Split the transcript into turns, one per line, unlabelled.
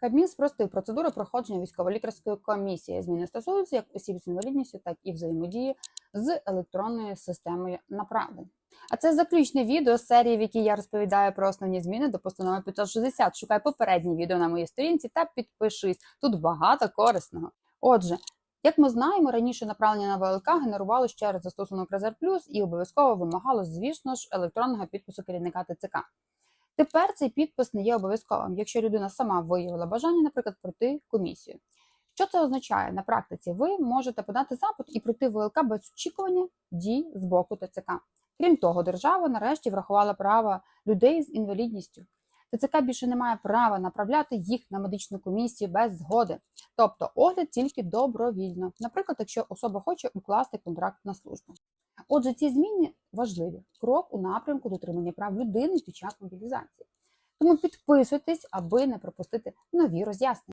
Кабмін спростив процедуру проходження військово-лікарської комісії. Зміни стосуються як осіб з інвалідністю, так і взаємодії з електронною системою направлень. А це заключне відео з серії, в якій я розповідаю про основні зміни до постанови 560. Шукай попередні відео на моїй сторінці та підпишись. Тут багато корисного. Отже, як ми знаємо, раніше направлення на ВЛК генерувалося через застосунок Резерв Плюс і обов'язково вимагало, звісно ж, електронного підпису керівника ТЦК. Тепер цей підпис не є обов'язковим, якщо людина сама виявила бажання, наприклад, пройти комісію. Що це означає на практиці? Ви можете подати запит і пройти ВЛК без очікування дій з боку ТЦК. Крім того, держава нарешті врахувала права людей з інвалідністю. ТЦК більше не має права направляти їх на медичну комісію без згоди, тобто огляд тільки добровільно, наприклад, якщо особа хоче укласти контракт на службу. Отже, ці зміни важливі крок у напрямку дотримання прав людини під час мобілізації. Тому підписуйтесь, аби не пропустити нові роз'яснення.